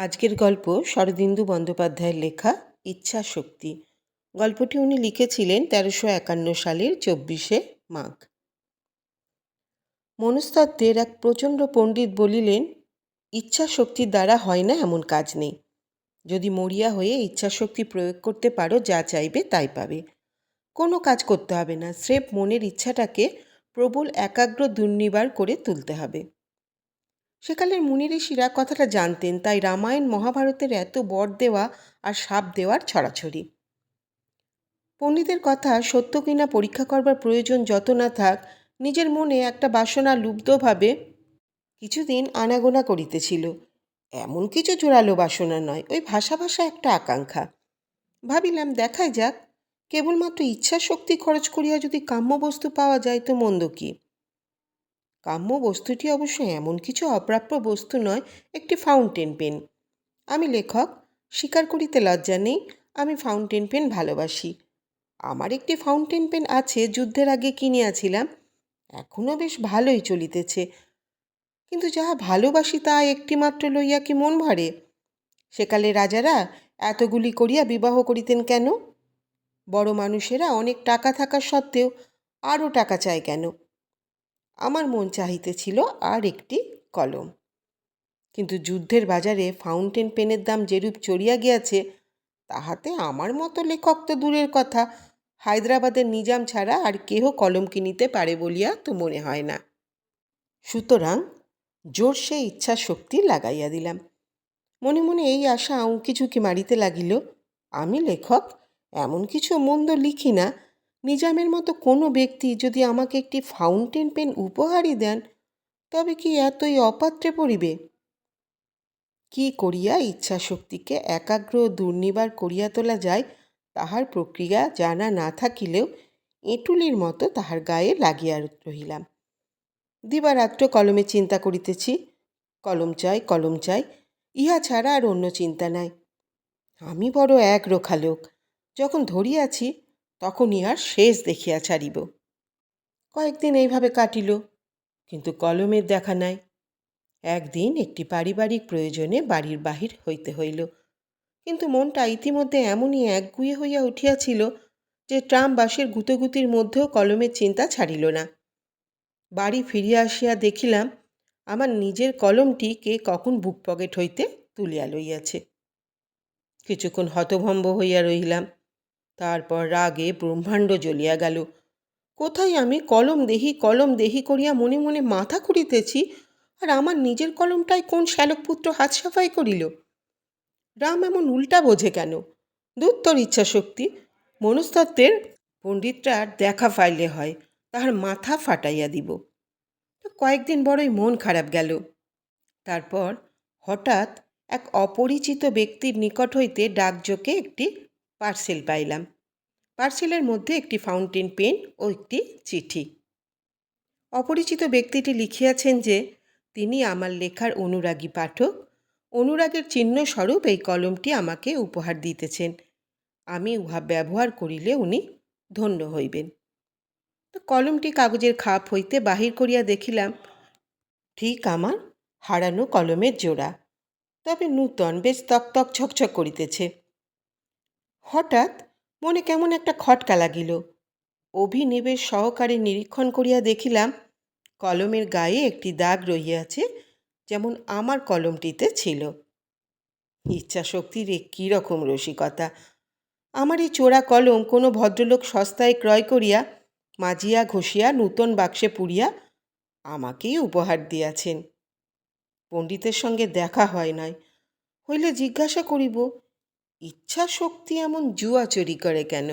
আজকের গল্প শরদিন্দু বন্দ্যোপাধ্যায়ের লেখা ইচ্ছা শক্তি। গল্পটি উনি লিখেছিলেন তেরোশো একান্ন সালের চব্বিশে মাঘ। মনস্তত্ত্বের এক প্রচণ্ড পণ্ডিত বলিলেন, ইচ্ছা শক্তির দ্বারা হয় না এমন কাজ নেই। যদি মরিয়া হয়ে ইচ্ছা শক্তি প্রয়োগ করতে পারো, যা চাইবে তাই পাবে। কোনো কাজ করতে হবে না। স্রেফ মনের ইচ্ছাটাকে প্রবল, একাগ্র, দুর্নিবার করে তুলতে হবে। সেকালের মুনি ঋষিরা কথাটা জানতেন, তাই রামায়ণ মহাভারতের এত বর দেওয়া আর সাপ দেওয়ার ছড়াছড়ি। পণ্ডিতের কথা সত্য কিনা পরীক্ষা করবার প্রয়োজন যত না থাক, নিজের মনে একটা বাসনা লুব্ধভাবে কিছুদিন আনাগোনা করিতেছিল। এমন কিছু জোরালো বাসনা নয়, ওই ভাষা ভাষা একটা আকাঙ্ক্ষা। ভাবিলাম, দেখাই যাক। কেবলমাত্র ইচ্ছা শক্তি খরচ করিয়া যদি কাম্য বস্তু পাওয়া যায় তো মন্দ কী? কাম্য বস্তুটি অবশ্য এমন কিছু অপ্রাপ্য বস্তু নয়, একটি ফাউন্টেন পেন আমি লেখক, স্বীকার করিতে লজ্জা নেই, আমি ফাউন্টেন পেন ভালোবাসি। আমার একটি ফাউন্টেন পেন আছে, যুদ্ধের আগে কিনিয়াছিলাম। এখনও বেশ ভালোই চলিতেছে। কিন্তু যাহা ভালোবাসি তা একটিমাত্র লইয়া কি মন ভরে? সেকালে রাজারা এতগুলি করিয়া বিবাহ করিতেন কেন? বড় মানুষেরা অনেক টাকা থাকা সত্ত্বেও আরও টাকা চায় কেন? আমার মন চাহিতেছিল আর একটি কলম। কিন্তু যুদ্ধের বাজারে ফাউন্টেন পেনের দাম যেরূপ চড়িয়া গিয়াছে, তাহাতে আমার মতো লেখক তো দূরের কথা। হায়দ্রাবাদের নিজাম ছাড়া আর কেহ কলম কিনিতে পারে বলিয়া তো মনে হয় না। সুতরাং জোর সে ইচ্ছা শক্তি লাগাইয়া দিলাম। মনে মনে এই আশা উঁকি ঝুঁকি মারিতে লাগিল। আমি লেখক, এমন কিছু মন্দ লিখি না নিজামের মতো কোনো ব্যক্তি যদি আমাকে একটি ফাউন্টেন পেন উপহারই দেন, তবে কি এতই অপাত্রে পড়িবে? কি করিয়া ইচ্ছা শক্তিকে একাগ্র দুর্নিবার করিয়া তোলা যায়, তাহার প্রক্রিয়া জানা না থাকিলেও এঁটুলির মতো তাহার গায়ে লাগিয়া রহিলাম। দিবারাত্র কলমে চিন্তা করিতেছি, কলম চাই কলম চাই, ইহা ছাড়া আর অন্য চিন্তা নাই। আমি বড় এক রোখা লোক, যখন ধরিয়াছি তখনই আর শেষ দেখিয়া ছাড়িব। কয়েকদিন এইভাবে কাটিল, কিন্তু কলমের দেখা নাই। একদিন একটি পারিবারিক প্রয়োজনে বাড়ির বাহির হইতে হইল, কিন্তু মনটা ইতিমধ্যে এমনই একগুয়ে হইয়া উঠিয়াছিল যে ট্রাম বাসের গুতোগুতির মধ্যেও কলমের চিন্তা ছাড়িল না। বাড়ি ফিরিয়া আসিয়া দেখিলাম, আমার নিজের কলমটি কে কখন বুক পকেট হইতে তুলিয়া লইয়াছে। কিছুক্ষণ হতভম্ব হইয়া রহিলাম। তারপর রাগে ব্রহ্মাণ্ড জ্বলিয়া গেল। কোথায় আমি কলম দেহি কলম দেহি করিয়া মনে মনে মাথা করিতেছি আর আমার নিজের কলমটাই কোন শ্যালকপুত্র হাত সাফাই করিল? রাম এমন উল্টা বোঝে কেন? দুত্তর ইচ্ছা শক্তি মনস্তত্ত্বের পণ্ডিতটার দেখা ফাইলে হয়, তাহার মাথা ফাটাইয়া দিব। কয়েকদিন বড়ই মন খারাপ গেল। তারপর হঠাৎ এক অপরিচিত ব্যক্তির নিকট হইতে ডাকযোগে একটি পার্সেল পাইলাম। পার্সেলের মধ্যে একটি ফাউন্টেন পেন ও একটি চিঠি। অপরিচিত ব্যক্তিটি লিখিয়াছেন যে, তিনি আমার লেখার অনুরাগী পাঠক। অনুরাগের চিহ্নস্বরূপ এই কলমটি আমাকে উপহার দিতেছেন। আমি উহা ব্যবহার করিলে উনি ধন্য হইবেন। তো কলমটি কাগজের খাপ হইতে বাহির করিয়া দেখিলাম, ঠিক আমার হারানো কলমের জোড়া। তবে নূতন, বেশ তক তক ছকছক করিতেছে। হঠাৎ মনে কেমন একটা খটকা লাগিল। অভিনিবেশ সহকারে নিরীক্ষণ করিয়া দেখিলাম, কলমের গায়ে একটি দাগ রহিয়াছে, যেমন আমার কলমটিতে ছিল। ইচ্ছা শক্তির কী রকম রসিকতা! আমার এই চোরা কলম কোনো ভদ্রলোক সস্তায় ক্রয় করিয়া, মাজিয়া ঘষিয়া, নূতন বাক্সে পুড়িয়া আমাকেই উপহার দিয়াছেন। পণ্ডিতের সঙ্গে দেখা হয় নাই। হইলে জিজ্ঞাসা করিব ইচ্ছা শক্তি এমন জুয়া চুরি করে কেন?